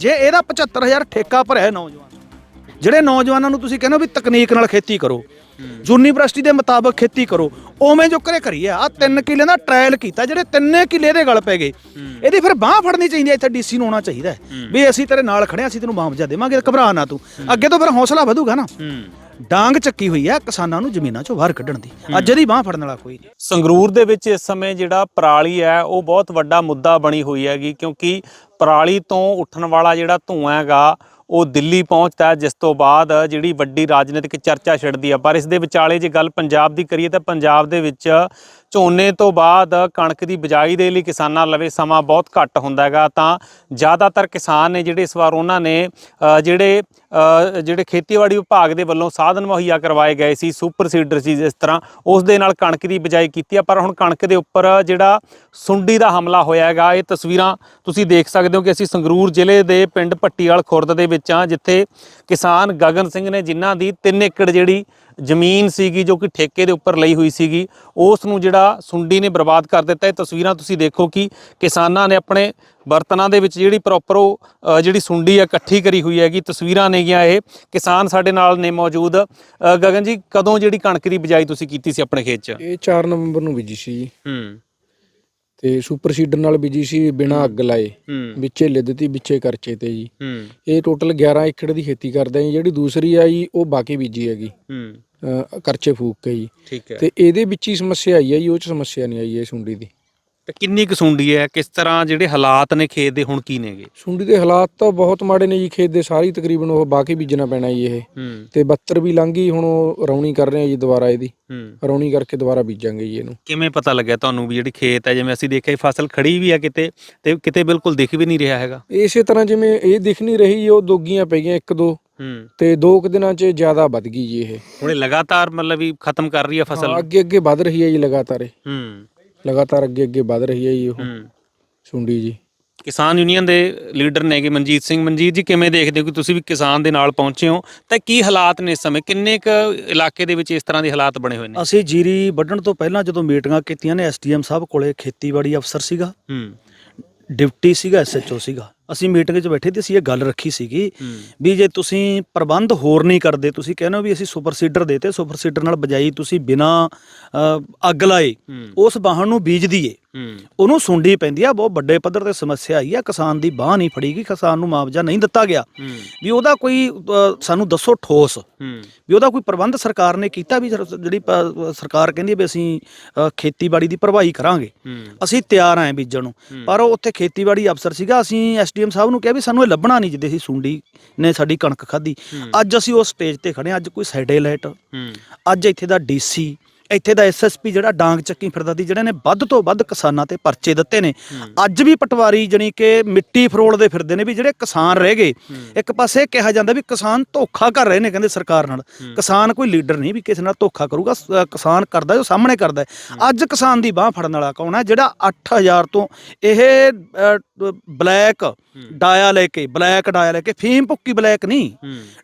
ਜੇ ਇਹਦਾ 75000 ਠੇਕਾ ਭਰਿਆ ਨੌਜਵਾਨ ਜਿਹੜੇ ਨੌਜਵਾਨਾਂ ਨੂੰ ਤੁਸੀਂ ਕਹਿੰਦੇ ਹੋ ਵੀ ਤਕਨੀਕ ਨਾਲ ਖੇਤੀ ਕਰੋ ਯੂਨੀਵਰਸਿਟੀ ਦੇ ਮੁਤਾਬਕ ਖੇਤੀ ਕਰੋ ਉਵੇਂ ਜੋ ਕਰੇ ਕਰੀਏ ਆ ਤਿੰਨ ਕਿੱਲੇ ਦਾ ਟ੍ਰਾਇਲ ਕੀਤਾ ਜਿਹੜੇ ਤਿੰਨੇ ਕਿੱਲੇ ਦੇ ਗਲ ਪੈ ਗਏ ਇਹਦੀ ਫਿਰ ਬਾਹ ਫੜਨੀ ਚਾਹੀਦੀ ਹੈ ਇੱਥੇ ਡੀਸੀ ਨੂੰ ਆਉਣਾ ਚਾਹੀਦਾ ਵੀ ਅਸੀਂ ਤੇਰੇ ਨਾਲ ਖੜੇ ਅਸੀਂ ਤੈਨੂੰ ਮੁਆਵਜ਼ਾ ਦੇਵਾਂਗੇ ਘਬਰਾ ਨਾ ਤੂੰ ਅੱਗੇ ਤੋਂ ਫਿਰ ਹੌਸਲਾ ਵਧੂਗਾ ਨਾ। ਡਾਂਗ ਚੱਕੀ ਹੋਈ ਹੈ ਕਿਸਾਨਾਂ ਨੂੰ ਜ਼ਮੀਨਾਂ 'ਚੋਂ ਬਾਹਰ ਕੱਢਣ ਦੀ। ਅੱਜ ਇਹਦੀ ਬਾਹ ਫੜਨ ਵਾਲਾ ਕੋਈ ਨਹੀਂ। ਸੰਗਰੂਰ ਦੇ ਵਿੱਚ ਇਸ ਸਮੇਂ ਜਿਹੜਾ ਪਰਾਲੀ ਹੈ ਉਹ ਬਹੁਤ ਵੱਡਾ ਮੁੱਦਾ ਬਣੀ ਹੋਈ ਹੈਗੀ ਕਿਉਂਕਿ ਪਰਾਲੀ ਤੋਂ ਉੱਠਣ ਵਾਲਾ ਜਿਹੜਾ ਧੂਆਂ ਹੈਗਾ ਉਹ ਦਿੱਲੀ ਪਹੁੰਚਦਾ ਜਿਸ ਤੋਂ ਬਾਅਦ ਜਿਹੜੀ ਵੱਡੀ ਰਾਜਨੀਤਿਕ ਚਰਚਾ ਛਿੜਦੀ ਹੈ ਪਰ ਇਸ ਦੇ ਵਿਚਾਲੇ ਜੇ ਗੱਲ ਪੰਜਾਬ ਦੀ ਕਰੀਏ ਤਾਂ ਪੰਜਾਬ ਦੇ ਵਿੱਚ ਝੋਨੇ ਤੋਂ ਬਾਅਦ ਕਣਕ ਦੀ ਬਿਜਾਈ ਦੇ ਲਈ ਕਿਸਾਨਾਂ ਲਵੇ ਸਮਾਂ ਬਹੁਤ ਘੱਟ ਹੁੰਦਾ ਹੈਗਾ, ਤਾਂ ਜ਼ਿਆਦਾਤਰ ਕਿਸਾਨ ਨੇ ਜਿਹੜੇ ਇਸ ਵਾਰ ਉਹਨਾਂ ਨੇ ਜਿਹੜੇ ਜਿਹੜੇ ਖੇਤੀਬਾੜੀ ਵਿਭਾਗ ਦੇ ਵੱਲੋਂ ਸਾਧਨ ਮੁਹੱਈਆ ਕਰਵਾਏ ਗਏ ਸੀ, ਸੁਪਰ ਸੀਡਰ ਸੀ ਜਿਸ ਤਰ੍ਹਾਂ, ਉਸ ਦੇ ਨਾਲ ਕਣਕ ਦੀ ਬਿਜਾਈ ਕੀਤੀ ਹੈ ਪਰ ਹੁਣ ਕਣਕ ਦੇ ਉੱਪਰ ਜਿਹੜਾ ਸੁੰਡੀ ਦਾ ਹਮਲਾ ਹੋਇਆ ਹੈਗਾ, ਇਹ ਤਸਵੀਰਾਂ ਤੁਸੀਂ ਦੇਖ ਸਕਦੇ ਹੋ ਕਿ ਅਸੀਂ ਸੰਗਰੂਰ ਜ਼ਿਲ੍ਹੇ ਦੇ ਪਿੰਡ ਪੱਟੀਵਾਲ ਖੁਰਦ ਦੇ ਵਿੱਚ ਆ ਜਿੱਥੇ ਕਿਸਾਨ ਗਗਨ ਸਿੰਘ ਨੇ ਜਿਨ੍ਹਾਂ ਦੀ 3 ਏਕੜ ਜਿਹੜੀ ਜ਼ਮੀਨ ਸੀਗੀ ਜੋ ਕਿ ਠੇਕੇ ਦੇ ਉੱਪਰ ਲਈ ਹੋਈ ਸੀਗੀ ਉਸ ਨੂੰ ਜਿਹੜਾ ਸੁੰਡੀ ਨੇ ਬਰਬਾਦ ਕਰ ਦਿੱਤਾ। ਇਹ ਤਸਵੀਰਾਂ ਤੁਸੀਂ ਦੇਖੋ ਕਿ ਕਿਸਾਨਾਂ ਨੇ ਆਪਣੇ ਬਰਤਨਾਂ ਦੇ ਵਿੱਚ ਜਿਹੜੀ ਪ੍ਰੋਪਰ ਉਹ ਜਿਹੜੀ ਸੁੰਡੀ ਆ ਇਕੱਠੀ ਕਰੀ ਹੋਈ ਹੈਗੀ। ਤਸਵੀਰਾਂ ਨੇਗੀਆਂ ਇਹ। ਕਿਸਾਨ ਸਾਡੇ ਨਾਲ ਨੇ ਮੌਜੂਦ। ਗਗਨ ਜੀ ਕਦੋਂ ਜਿਹੜੀ ਕਣਕ ਦੀ ਬਿਜਾਈ ਤੁਸੀਂ ਕੀਤੀ ਸੀ ਆਪਣੇ ਖੇਤ 'ਚ? ਇਹ 4 ਨਵੰਬਰ ਨੂੰ ਬੀਜੀ ਸੀ ਜੀ। ਹੂੰ। ਤੇ ਸੁਪਰ ਸੀਡਰ ਨਾਲ ਬੀਜੀ ਸੀ ਬਿਨਾ ਅੱਗ ਲਾਏ। ਹੂੰ। ਵਿੱਚੇ ਲਿੱਦ ਤੀ ਵਿੱਚੇ ਕਰਚੇ ਤੇ ਜੀ। ਹੂੰ। ਇਹ ਟੋਟਲ 11 ਏਕੜ ਦੀ ਖੇਤੀ ਕਰਦੇ ਆ ਜੀ। ਜਿਹੜੀ ਦੂਸਰੀ ਆ ਜੀ ਉਹ ਬਾਕੀ ਬੀਜੀ ਹੈਗੀ। ਹੂੰ। ਕਰਚੇ ਫੂਕ ਕੇ ਜੀ। ਹੈ। ਤੇ ਇਹਦੇ ਵਿੱਚ ਹੀ ਸਮੱਸਿਆ ਆਈ ਹੈ ਜੀ ਉਹ ਚ ਸਮੱਸਿਆ ਨਹੀਂ ਆਈ ਇਹ ਸੁੰਡੀ ਦੀ। ਕਿੰਨੀ ਕੁ ਸੁੰਡੀ ਹੈ? ਕਿਸ ਤਰ੍ਹਾਂ ਜਿਹੜੇ ਹਾਲਾਤ ਨੇ ਖੇਤ ਦੇ ਹੁਣ ਕੀ ਨੇਗੇ? ਸੁੰਡੀ ਦੇ ਹਾਲਾਤ ਤਾਂ ਬਹੁਤ ਮਾੜੇ ਨੇ ਜੀ ਖੇਤ ਦੇ ਸਾਰੀ ਤਕਰੀਬਨ ਉਹ ਬਾਕੀ ਬੀਜਣਾ ਪੈਣਾ ਜੀ ਇਹ। ਹੂੰ। ਤੇ 72 ਵੀ ਲੰਘ ਗਈ ਹੁਣ ਉਹ ਰੌਣੀ ਕਰ ਰਹੇ ਆ ਜੀ ਦੁਬਾਰਾ ਇਹਦੀ। ਹੂੰ। ਰੌਣੀ ਕਰਕੇ ਦੁਬਾਰਾ ਬੀਜਾਂਗੇ ਜੀ ਇਹਨੂੰ। ਕਿਵੇਂ ਪਤਾ ਲੱਗਿਆ ਤੁਹਾਨੂੰ ਵੀ ਜਿਹੜੀ ਖੇਤ ਹੈ ਜਿਵੇਂ ਅਸੀਂ ਦੇਖਿਆ ਫਸਲ ਖੜੀ ਵੀ ਹੈ ਕਿਤੇ ਤੇ ਕਿਤੇ ਬਿਲਕੁਲ ਦਿਖ ਵੀ ਨਹੀਂ ਰਿਹਾ ਹੈਗਾ? ਇਸੇ ਤਰ੍ਹਾਂ ਜਿਵੇਂ ਇਹ ਦਿਖ ਨਹੀਂ ਰਹੀ ਉਹ ਦੋਗੀਆਂ ਪੈ ਗਈਆਂ ਇੱਕ ਦੋ। ਹੂੰ। ਤੇ ਦੋ ਕੁ ਦਿਨਾਂ 'ਚ ਜ਼ਿਆਦਾ ਵੱਧ ਗਈ ਜੀ ਇਹ। ਹੁਣ ਇਹ ਲਗਾਤਾਰ ਮਤਲਬ ਵੀ ਖਤਮ ਕਰ ਰਹੀ ਹੈ ਫਸਲ? ਅੱਗੇ ਅੱਗੇ ਵੱਧ ਰਹੀ ਹੈ ਜੀ ਲਗਾਤਾਰ ਇਹ। ਹੂੰ। ਲਗਾਤਾਰ ਅੱਗੇ ਅੱਗੇ ਵੱਧ ਰਹੀ ਹੈ ਜੀ ਉਹ। ਹੂੰ। ਸੁੰਡੀ ਜੀ। ਕਿਸਾਨ ਯੂਨੀਅਨ ਦੇ ਲੀਡਰ ਨੇਗੇ ਮਨਜੀਤ ਸਿੰਘ। ਮਨਜੀਤ ਜੀ ਕਿਵੇਂ ਦੇਖਦੇ ਹੋ ਕਿ ਤੁਸੀਂ ਵੀ ਕਿਸਾਨ ਦੇ ਨਾਲ ਪਹੁੰਚੇ ਹੋ? ਤਾਂ ਕੀ ਹਾਲਾਤ ਨੇ ਇਸ ਸਮੇਂ? ਕਿੰਨੇ ਕੁ ਇਲਾਕੇ ਦੇ ਵਿੱਚ ਇਸ ਤਰ੍ਹਾਂ ਦੇ ਹਾਲਾਤ ਬਣੇ ਹੋਏ ਨੇ? ਅਸੀਂ ਜੀਰੀ ਵੱਢਣ ਤੋਂ ਪਹਿਲਾਂ ਜਦੋਂ ਮੀਟਿੰਗਾਂ ਕੀਤੀਆਂ ਨੇ ਐਸਡੀਐਮ ਸਾਹਿਬ ਕੋਲੇ ਖੇਤੀਬਾੜੀ ਅਫਸਰ ਸੀਗਾ। ਹੂੰ। ਡਿਪਟੀ ਸੀਗਾ ਐਸਐਚਓ ਸੀਗਾ। ਅਸੀਂ ਮੀਟਿੰਗ 'ਚ ਬੈਠੇ ਤੇ ਅਸੀਂ ਇਹ ਗੱਲ ਰੱਖੀ ਸੀਗੀ ਵੀ ਜੇ ਤੁਸੀਂ ਪ੍ਰਬੰਧ ਹੋਰ ਨਹੀਂ ਕਰਦੇ ਤੁਸੀਂ ਕਹਿੰਦੇ ਹੋ ਵੀ ਅਸੀਂ ਸੁਪਰ ਸੀਡਰ ਦੇਤੇ ਸੁਪਰ ਸੀਡਰ ਨਾਲ ਬਜਾਈ ਤੁਸੀਂ ਬਿਨਾ ਅੱਗ ਲਾਏ ਉਸ ਬਾਹਣ ਨੂੰ ਬੀਜ ਦਈਏ। ਉਹਨੂੰ ਸੁੰਡੀ ਪੈਂਦੀ ਆ ਬਹੁਤ ਵੱਡੇ ਪੱਧਰ ਤੇ ਸਮੱਸਿਆ ਆਈ ਆ ਕਿਸਾਨ ਦੀ ਬਾਹ ਨਹੀਂ ਫੜੀਗੀ ਕਿਸਾਨ ਨੂੰ ਮੁਆਵਜ਼ਾ ਨਹੀਂ ਦਿੱਤਾ ਗਿਆ। ਵੀ ਉਹਦਾ ਕੋਈ ਸਾਨੂੰ ਦੱਸੋ ਠੋਸ। ਵੀ ਉਹਦਾ ਕੋਈ ਪ੍ਰਬੰਧ ਸਰਕਾਰ ਨੇ ਕੀਤਾ ਵੀ ਜਿਹੜੀ ਸਰਕਾਰ ਕਹਿੰਦੀ ਵੀ ਅਸੀਂ ਖੇਤੀਬਾੜੀ ਦੀ ਭਰਵਾਈ ਕਰਾਂਗੇ। ਅਸੀਂ ਤਿਆਰ ਆਂ ਬੀਜਣ ਨੂੰ। ਪਰ ਉਹ ਉੱਥੇ ਖੇਤੀਬਾੜੀ ਅਫਸਰ ਸੀਗਾ ਅਸੀਂ ਐਸਡੀਐਮ ਸਾਹਿਬ ਨੂੰ ਕਿਹਾ ਵੀ ਸਾਨੂੰ ਇਹ ਲੱਭਣਾ ਨਹੀਂ ਜਿੱਦੇ ਸੀ ਸੁੰਡੀ ਨੇ ਸਾਡੀ ਕਣਕ ਖਾਧੀ। ਅੱਜ ਅਸੀਂ ਉਸ ਸਟੇਜ ਤੇ ਖੜੇ ਅੱਜ ਕੋਈ ਸੈਟੇਲਾਈਟ। ਅੱਜ ਇੱਥੇ ਦਾ ਡੀਸੀ ਇੱਥੇ ਦਾ ਐਸਐਸਪੀ ਜਿਹੜਾ ਡਾਂਗ ਚੱਕੀ ਫਿਰਦਾ ਦੀ ਜਿਹੜੇ ਨੇ ਵੱਧ ਤੋਂ ਵੱਧ ਕਿਸਾਨਾਂ ਤੇ ਪਰਚੇ ਦਿੱਤੇ ਨੇ। ਅੱਜ ਵੀ ਪਟਵਾਰੀ ਜਣੀ ਕਿ ਮਿੱਟੀ ਫਰੋਲਦੇ ਫਿਰਦੇ ਨੇ ਵੀ ਜਿਹੜੇ ਕਿਸਾਨ ਰਹਿ ਗਏ ਇੱਕ ਪਾਸੇ ਕਿਹਾ ਜਾਂਦਾ ਵੀ ਕਿਸਾਨ ਧੋਖਾ ਕਰ ਰਹੇ ਨੇ ਕਹਿੰਦੇ ਸਰਕਾਰ ਨਾਲ। ਕਿਸਾਨ ਕੋਈ ਲੀਡਰ ਨਹੀਂ ਵੀ ਕਿਸੇ ਨਾਲ ਧੋਖਾ ਕਰੂਗਾ ਕਿਸਾਨ ਕਰਦਾ ਜੋ ਸਾਹਮਣੇ ਕਰਦਾ। ਅੱਜ ਕਿਸਾਨ ਦੀ ਬਾਹ ਫੜਨ ਵਾਲਾ ਕੌਣ ਹੈ ਜਿਹੜਾ 8000 ਤੋਂ ਇਹ ਬਲੈਕ ਡਾਇਆ ਲੈ ਕੇ ਬਲੈਕ ਡਾਇਆ ਲੈ ਕੇ ਫੀਮ ਭੁੱਕੀ ਬਲੈਕ ਨਹੀਂ।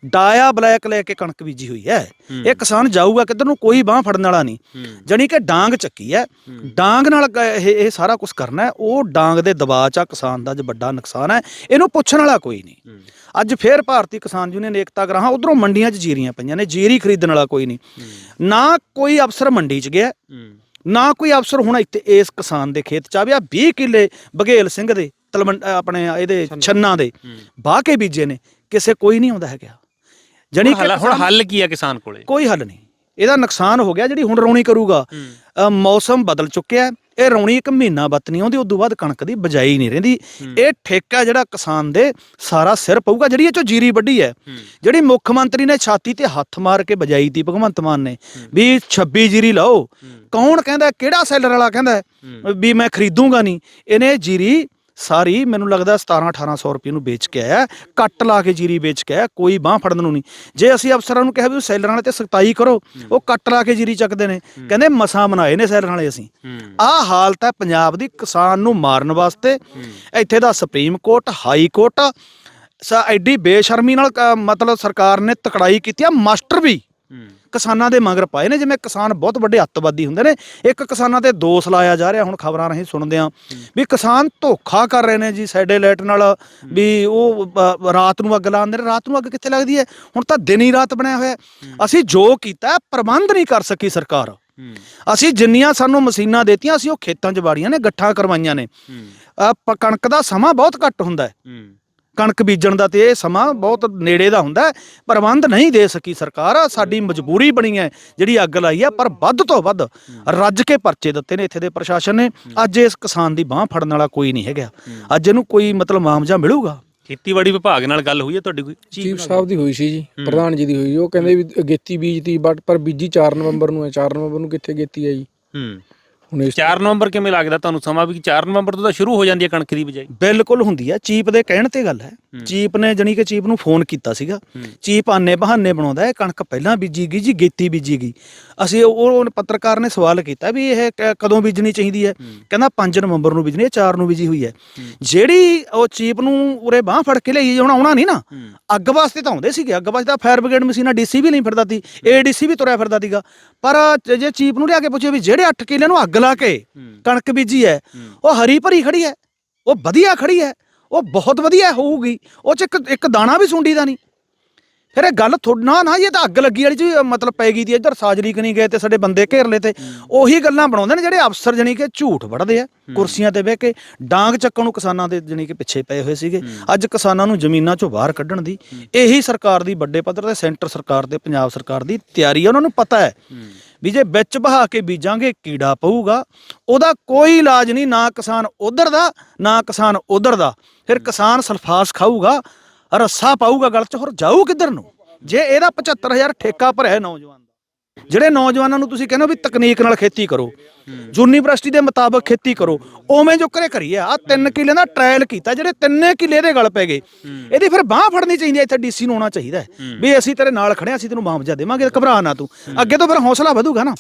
ਡਾਇਆ ਬਲੈਕ ਲੈ ਕੇ ਕਣਕ ਬੀਜੀ ਹੋਈ ਹੈ। ਇਹ ਕਿਸਾਨ ਜਾਊਗਾ ਕਿੱਧਰ ਨੂੰ ਕੋਈ ਬਾਹ ਫੜਨ ਵਾਲਾ ਨਹੀਂ। ਜਣੀ ਕਿ ਡਾਂਗ ਚੱਕੀ ਹੈ। ਡਾਂਗ ਨਾਲ ਇਹ ਇਹ ਸਾਰਾ ਕੁਝ ਕਰਨਾ ਹੈ। ਉਹ ਡਾਂਗ ਦੇ ਦਬਾਅ ਚ ਕਿਸਾਨ ਦਾ ਅੱਜ ਵੱਡਾ ਨੁਕਸਾਨ ਹੈ। ਇਹਨੂੰ ਪੁੱਛਣ ਵਾਲਾ ਕੋਈ ਨਹੀਂ। ਅੱਜ ਫੇਰ ਭਾਰਤੀ ਕਿਸਾਨ ਯੂਨੀਅਨ ਏਕਤਾ ਗ੍ਰਾਹਾਂ ਉਧਰੋਂ ਮੰਡੀਆਂ 'ਚ ਜੀਰੀਆਂ ਪਈਆਂ ਨੇ। ਜੀਰੀ ਖਰੀਦਣ ਵਾਲਾ ਕੋਈ ਨਹੀਂ। ਨਾ ਕੋਈ ਅਫਸਰ ਮੰਡੀ 'ਚ ਗਿਆ। ਨਾ ਕੋਈ ਅਫਸਰ ਹੁਣ ਇੱਥੇ ਇਸ ਕਿਸਾਨ ਦੇ ਖੇਤ 'ਚ ਆਵੇ ਆ 20 ਕਿੱਲੇ ਬਘੇਲ ਸਿੰਘ ਦੇ ਤਲਵੰਡ ਆਪਣੇ ਇਹਦੇ ਛੰਨਾ। ਦੇ ਵਾਹ ਕੇ ਬੀਜੇ ਨੇ ਕਿਸੇ ਕੋਈ ਨਹੀਂ ਆਉਂਦਾ ਹੈਗਾ। ਜਣੀ ਹੁਣ ਹੱਲ- ਹੁਣ ਹੱਲ ਕੀ ਹੈ ਕਿਸਾਨ ਕੋਲੇ? ਕੋਈ ਹੱਲ ਨਹੀਂ। ਇਹਦਾ ਨੁਕਸਾਨ ਹੋ ਗਿਆ ਜਿਹੜੀ ਹੁਣ ਰੌਣੀ ਕਰੂਗਾ। ਮੌਸਮ ਬਦਲ ਚੁੱਕਿਆ। ਇਹ ਰੌਣੀ ਇੱਕ ਮਹੀਨਾ ਬੱਤ ਨਹੀਂ ਆਉਂਦੀ ਉਦੋਂ ਬਾਅਦ ਕਣਕ ਦੀ ਬਜਾਈ ਨਹੀਂ ਰਹਿੰਦੀ। ਇਹ ਠੇਕਾ ਜਿਹੜਾ ਕਿਸਾਨ ਦੇ ਸਾਰਾ ਸਿਰ ਪਊਗਾ ਜਿਹੜੀ ਇਹ ਚੋਂ ਜੀਰੀ ਵੱਢੀ ਹੈ। ਜਿਹੜੀ ਮੁੱਖ ਮੰਤਰੀ ਨੇ ਛਾਤੀ ਤੇ ਹੱਥ ਮਾਰ ਕੇ ਬਜਾਈ ਤੀ ਭਗਵੰਤ ਮਾਨ ਨੇ ਵੀ 26 ਜੀਰੀ ਲਾਓ। ਕੌਣ ਕਹਿੰਦਾ ਕਿਹੜਾ ਸੈਲਰ ਵਾਲਾ ਕਹਿੰਦਾ ਵੀ ਮੈਂ ਖਰੀਦੂੰਗਾ ਨਹੀਂ। ਇਹਨੇ ਜੀਰੀ ਸਾਰੀ ਮੈਨੂੰ ਲੱਗਦਾ 17 1800 ਰੁਪਏ ਨੂੰ ਵੇਚ ਕੇ ਆਇਆ। ਕੱਟ ਲਾ ਕੇ ਜੀਰੀ ਵੇਚ ਕੇ ਆਇਆ ਕੋਈ ਬਾਹ ਫੜਨ ਨੂੰ ਨਹੀਂ। ਜੇ ਅਸੀਂ ਅਫਸਰਾਂ ਨੂੰ ਕਿਹਾ ਵੀ ਸੈਲਰਾਂ ਵਾਲੇ ਤੇ ਸਖਤਾਈ ਕਰੋ ਉਹ ਕੱਟ ਲਾ ਕੇ ਜੀਰੀ ਚੱਕਦੇ ਨੇ। ਕਹਿੰਦੇ ਮਸਾਂ ਬਣਾਏ ਨੇ ਸੈਲਰਾਂ ਵਾਲੇ ਅਸੀਂ। ਆਹ ਹਾਲਤ ਹੈ ਪੰਜਾਬ ਦੀ ਕਿਸਾਨ ਨੂੰ ਮਾਰਨ ਵਾਸਤੇ। ਇੱਥੇ ਦਾ ਸੁਪਰੀਮ ਕੋਰਟ ਹਾਈ ਕੋਰਟ ਸਾ ਐਡੀ ਬੇਸ਼ਰਮੀ ਨਾਲ ਮਤਲਬ ਸਰਕਾਰ ਨੇ ਤਕੜਾਈ ਕੀਤੀ ਆ ਮਾਸਟਰ ਵੀ। ਕਿਸਾਨਾਂ ਦੇ ਮਗਰ ਪਾਏ ਨੇ ਜਿਵੇਂ ਕਿਸਾਨ ਬਹੁਤ ਵੱਡੇ ਅੱਤਵਾਦੀ ਹੁੰਦੇ ਨੇ। ਇੱਕ ਕਿਸਾਨਾਂ ਤੇ ਦੋਸ਼ ਲਾਇਆ ਜਾ ਰਿਹਾ ਹੁਣ ਖਬਰਾਂ ਰਾਹੀਂ ਸੁਣਦੇ ਆ ਵੀ ਕਿਸਾਨ ਧੋਖਾ ਕਰ ਰਹੇ ਨੇ ਜੀ ਸੈਟੇਲਾਈਟ ਨਾਲ ਵੀ ਉਹ ਰਾਤ ਨੂੰ ਅੱਗ ਲਾਉਂਦੇ ਨੇ। ਰਾਤ ਨੂੰ ਅੱਗ ਕਿੱਥੇ ਲੱਗਦੀ ਹੈ? ਹੁਣ ਤਾਂ ਦਿਨ ਹੀ ਰਾਤ ਬਣਿਆ ਹੋਇਆ। ਅਸੀਂ ਜੋ ਕੀਤਾ ਪ੍ਰਬੰਧ ਨਹੀਂ ਕਰ ਸਕੀ ਸਰਕਾਰ। ਅਸੀਂ ਜਿੰਨੀਆਂ ਸਾਨੂੰ ਮਸ਼ੀਨਾਂ ਦੇਤੀਆਂ ਅਸੀਂ ਉਹ ਖੇਤਾਂ 'ਚ ਬਾੜੀਆਂ ਨੇ ਗੱਠਾਂ ਕਰਵਾਈਆਂ ਨੇ। ਕਣਕ ਦਾ ਸਮਾਂ ਬਹੁਤ ਘੱਟ ਹੁੰਦਾ ਹੈ। ਕਣਕ ਬੀਜਣ ਦਾ ਤੇ ਇਹ ਸਮਾਂ ਬਹੁਤ ਨੇੜੇ ਦਾ ਹੁੰਦਾ ਹੈ। ਪ੍ਰਬੰਧ ਨਹੀਂ ਦੇ ਸਕੀ ਸਰਕਾਰ ਸਾਡੀ ਮਜਬੂਰੀ ਬਣੀ ਹੈ ਜਿਹੜੀ ਅੱਗ ਲਾਈ ਹੈ ਪਰ ਵੱਧ ਤੋਂ ਵੱਧ ਰੱਜ ਕੇ ਪਰਚੇ ਦਿੱਤੇ ਨੇ ਇੱਥੇ ਦੇ ਪ੍ਰਸ਼ਾਸਨ ਨੇ। ਅੱਜ ਇਸ ਕਿਸਾਨ ਦੀ ਬਾਹ ਫੜਨ ਵਾਲਾ ਕੋਈ ਨਹੀਂ ਹੈਗਾ। ਅੱਜ ਇਹਨੂੰ ਕੋਈ ਮਤਲਬ ਮੁਆਵਜ਼ਾ ਮਿਲੂਗਾ? ਖੇਤੀਬਾੜੀ ਵਿਭਾਗ ਨਾਲ ਗੱਲ ਹੋਈ ਹੈ ਤੁਹਾਡੀ ਕੋਈ? ਚੀਫ ਸਾਹਿਬ ਦੀ ਹੋਈ ਸੀ ਜੀ ਪ੍ਰਧਾਨ ਜੀ ਦੀ ਹੋਈ ਉਹ ਕਹਿੰਦੇ ਵੀ ਅਗੇਤੀ ਬੀਜਤੀ ਬਟ ਪਰ ਬੀਜੀ 4 ਨਵੰਬਰ ਨੂੰ ਹੈ 4 ਨਵੰਬਰ ਨੂੰ ਕਿੱਥੇ ਗੇਤੀ ਹੈ ਜੀ। ਹੂੰ। ਹੁਣ ਇਸ 4 ਨਵੰਬਰ ਕਿਵੇਂ ਲੱਗਦਾ ਤੁਹਾਨੂੰ ਸਮਾਂ ਵੀ? 4 ਨਵੰਬਰ ਤੋਂ ਤਾਂ ਸ਼ੁਰੂ ਹੋ ਜਾਂਦੀ ਹੈ ਕਣਕ ਦੀ ਬਿਜਾਈ। ਬਿਲਕੁਲ ਹੁੰਦੀ ਹੈ। ਚੀਪ ਦੇ ਕਹਿਣ ਤੇ ਗੱਲ ਹੈ। ਚੀਪ ਨੇ ਜਣੀ ਕਿ ਚੀਪ ਨੂੰ ਫੋਨ ਕੀਤਾ ਸੀਗਾ। ਚੀਪ ਆਨੇ ਬਹਾਨੇ ਬਣਾਉਂਦਾ ਹੈ ਕਣਕ ਪਹਿਲਾਂ ਬੀਜੀ ਗਈ ਜੀ ਗੇਤੀ ਬੀਜੀ ਗਈ। ਅਸੀਂ ਉਹ ਪੱਤਰਕਾਰ ਨੇ ਸਵਾਲ ਕੀਤਾ ਵੀ ਇਹ ਕਦੋਂ ਬੀਜਣੀ ਚਾਹੀਦੀ ਹੈ? ਕਹਿੰਦਾ 5 ਨਵੰਬਰ ਨੂੰ ਬੀਜਣੀ ਹੈ 4 ਨੂੰ ਬੀਜੀ ਹੋਈ ਹੈ। ਜਿਹੜੀ ਉਹ ਚੀਪ ਨੂੰ ਉਰੇ ਬਾਹ ਫੜ ਕੇ ਲਈ ਹੁਣ ਆਉਣਾ ਨਹੀਂ ਨਾ। ਅੱਗ ਵਾਸਤੇ ਤਾਂ ਆਉਂਦੇ ਸੀਗੇ। ਅੱਗ ਵਾਸਤੇ ਤਾਂ ਫਾਇਰ ਬ੍ਰਿਗੇਡ ਮਸ਼ੀਨਾਂ ਡੀਸੀ ਵੀ ਨਹੀਂ ਫਿਰਦਾ ਸੀ। ਏਡੀਸੀ ਵੀ ਤੁਰਿਆ ਫਿਰਦਾ ਸੀਗਾ। ਪਰ ਜੇ- ਜੇ ਚੀਪ ਨੂੰ ਲਿਆ ਕੇ ਪੁੱਛੇ ਵੀ ਜਿਹੜੇ 8 ਕਿੱਲੇ ਨੂੰ ਅੱਗ ਲਾ ਕੇ ਕਣਕ ਬੀਜੀ ਹੈ। ਉਹ ਹਰੀ ਭਰੀ ਖੜੀ ਹੈ। ਉਹ ਵਧੀਆ ਖੜੀ ਹੈ। ਉਹ ਬਹੁਤ ਵਧੀਆ ਹੋਊਗੀ। ਉਹ ਚ ਇੱਕ ਇੱਕ ਦਾਣਾ ਵੀ ਸੁੰਡੀ ਦਾ ਨਹੀਂ। ਫਿਰ ਇਹ ਗੱਲ ਥੋੜਾ ਨਾ ਇਹ ਤਾਂ ਅੱਗ ਲੱਗੀ ਵਾਲੀ ਚ ਮਤਲਬ ਪੈ ਗਈ ਦੀ ਇੱਧਰ ਸਾਜਰੀ ਕਨੀ ਗਏ ਤੇ ਸਾਡੇ ਬੰਦੇ ਘੇਰ ਲਏ ਤੇ ਉਹੀ ਗੱਲਾਂ ਬਣਾਉਂਦੇ ਨੇ ਜਿਹੜੇ ਅਫਸਰ ਜਣੀ ਕਿ ਝੂਠ ਵੜਦੇ ਆ। ਕੁਰਸੀਆਂ ਤੇ ਬਹਿ ਕੇ ਡਾਂਗ ਚੱਕਣ ਨੂੰ ਕਿਸਾਨਾਂ ਦੇ ਜਣੀ ਕਿ ਪਿੱਛੇ ਪਏ ਹੋਏ ਸੀਗੇ। ਅੱਜ ਕਿਸਾਨਾਂ ਨੂੰ ਜ਼ਮੀਨਾਂ ਚੋਂ ਬਾਹਰ ਕੱਢਣ ਦੀ। ਇਹੀ ਸਰਕਾਰ ਦੀ ਵੱਡੇ ਪੱਧਰ ਤੇ ਸੈਂਟਰ ਸਰਕਾਰ ਤੇ ਪੰਜਾਬ ਸਰਕਾਰ ਦੀ ਤਿਆਰੀ ਹੈ। ਉਹਨਾਂ ਨੂੰ ਪਤਾ ਹੈ। ਵੀ ਜੇ ਵਿੱਚ ਬਹਾ ਕੇ ਬੀਜਾਂਗੇ, ਕੀੜਾ ਪਊਗਾ। ਉਹਦਾ ਕੋਈ ਇਲਾਜ ਨਹੀਂ, ਨਾ ਕਿਸਾਨ ਉਧਰ ਦਾ, ਨਾ ਕਿਸਾਨ ਉਧਰ ਦਾ। ਫਿਰ ਕਿਸਾਨ ਸਲਫਾਸ ਖਾਊਗਾ, ਰੱਸਾ ਪਾਊਗਾ ਗਲ 'ਚ, ਹੋਰ ਜਾਊ ਕਿੱਧਰ ਨੂੰ? ਜੇ ਇਹਦਾ 75000 ਠੇਕਾ ਭਰਿਆ ਨੌਜਵਾਨ ਦਾ। ਜਿਹੜੇ ਨੌਜਵਾਨਾਂ ਨੂੰ ਤੁਸੀਂ ਕਹਿੰਦੇ ਹੋ ਵੀ ਤਕਨੀਕ ਨਾਲ ਖੇਤੀ ਕਰੋ ਯੂਨੀਵਰਸਿਟੀ ਦੇ ਮੁਤਾਬਕ ਖੇਤੀ ਕਰੋ। ਉਵੇਂ ਜੋ ਕਰੇ ਕਰੀਏ ਆ ਤਿੰਨ ਕਿੱਲੇ ਦਾ ਟ੍ਰਾਇਲ ਕੀਤਾ ਜਿਹੜੇ ਤਿੰਨੇ ਕਿੱਲੇ ਦੇ ਗਲ ਪੈ ਗਏ। ਇਹਦੀ ਫਿਰ ਬਾਹ ਫੜਨੀ ਚਾਹੀਦੀ ਹੈ ਇੱਥੇ ਡੀਸੀ ਨੂੰ ਆਉਣਾ ਚਾਹੀਦਾ ਵੀ ਅਸੀਂ ਤੇਰੇ ਨਾਲ ਖੜੇ ਅਸੀਂ ਤੈਨੂੰ ਮੁਆਵਜ਼ਾ ਦੇਵਾਂਗੇ ਘਬਰਾ ਨਾ ਤੂੰ। ਅੱਗੇ ਤੋਂ ਫਿਰ ਹੌਸਲਾ ਵਧੂਗਾ ਨਾ।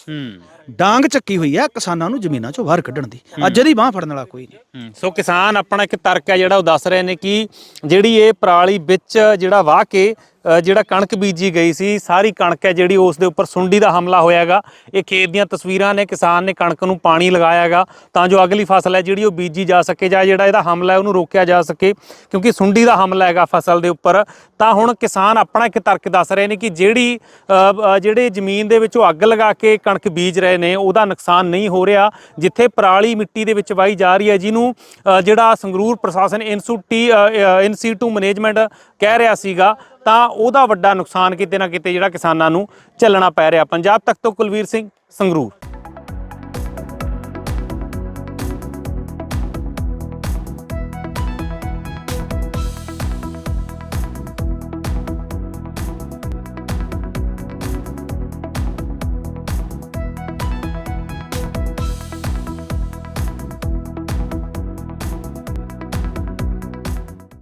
ਡਾਂਗ ਚੱਕੀ ਹੋਈ ਹੈ ਕਿਸਾਨਾਂ ਨੂੰ ਜ਼ਮੀਨਾਂ ਚੋਂ ਬਾਹਰ ਕੱਢਣ ਦੀ। ਅੱਜ ਇਹਦੀ ਬਾਹ ਫੜਨ ਵਾਲਾ ਕੋਈ ਨਹੀਂ। ਸੋ ਕਿਸਾਨ ਆਪਣਾ ਇੱਕ ਤਰਕ ਹੈ ਜਿਹੜਾ ਉਹ ਦੱਸ ਰਹੇ ਨੇ ਕਿ ਜਿਹੜੀ ਇਹ ਪਰਾਲੀ ਵਿੱਚ ਜਿਹੜਾ ਵਾਹ ਕੇ ਜਿਹੜਾ ਕਣਕ ਬੀਜੀ ਗਈ ਸੀ ਸਾਰੀ ਕਣਕ ਹੈ ਜਿਹੜੀ ਉਸ ਦੇ ਉੱਪਰ ਸੁੰਡੀ ਦਾ ਹਮਲਾ ਹੋਇਆਗਾ ਇਹ ਖੇਤ ਦੀਆਂ ਤਸਵੀਰਾਂ ਨੇ ਕਿਸਾਨ ਨੇ ਕਣਕ ਕਣਕ ਨੂੰ ਪਾਣੀ ਲਗਾਇਆਗਾ ਤਾਂ ਜੋ ਅਗਲੀ ਫਸਲ ਹੈ ਜਿਹੜੀ ਉਹ ਬੀਜੀ ਜਾ ਸਕੇ ਜਾਂ ਜਿਹੜਾ ਇਹਦਾ ਹਮਲਾ ਹੈ ਉਹਨੂੰ ਰੋਕਿਆ ਜਾ ਸਕੇ, ਕਿਉਂਕਿ ਸੁੰਡੀ ਦਾ ਹਮਲਾ ਹੈਗਾ ਫਸਲ ਦੇ ਉੱਪਰ। ਤਾਂ ਹੁਣ ਕਿਸਾਨ ਆਪਣਾ ਇੱਕ ਤਰਕ ਦੱਸ ਰਹੇ ਨੇ ਕਿ ਜਿਹੜੀ ਜਿਹੜੇ ਜ਼ਮੀਨ ਦੇ ਵਿੱਚ ਉਹ ਅੱਗ ਲਗਾ ਕੇ ਕਣਕ ਬੀਜ ਰਹੇ ਨੇ, ਉਹਦਾ ਨੁਕਸਾਨ ਨਹੀਂ ਹੋ ਰਿਹਾ, ਜਿੱਥੇ ਪਰਾਲੀ ਮਿੱਟੀ ਦੇ ਵਿੱਚ ਵਾਈ ਜਾ ਰਹੀ ਹੈ, ਜਿਹਨੂੰ ਜਿਹੜਾ ਸੰਗਰੂਰ ਪ੍ਰਸ਼ਾਸਨ ਇਨਸੂਟੀ ਇਨਸੀਟੂ ਮੈਨੇਜਮੈਂਟ ਕਹਿ ਰਿਹਾ ਸੀਗਾ, ਤਾਂ ਉਹਦਾ ਵੱਡਾ ਨੁਕਸਾਨ ਕਿਤੇ ਨਾ ਕਿਤੇ ਜਿਹੜਾ ਕਿਸਾਨਾਂ ਨੂੰ ਝੱਲਣਾ ਪੈ ਰਿਹਾ। ਪੰਜਾਬ ਤੱਕ ਤੋਂ ਕੁਲਵੀਰ ਸਿੰਘ, ਸੰਗਰੂਰ।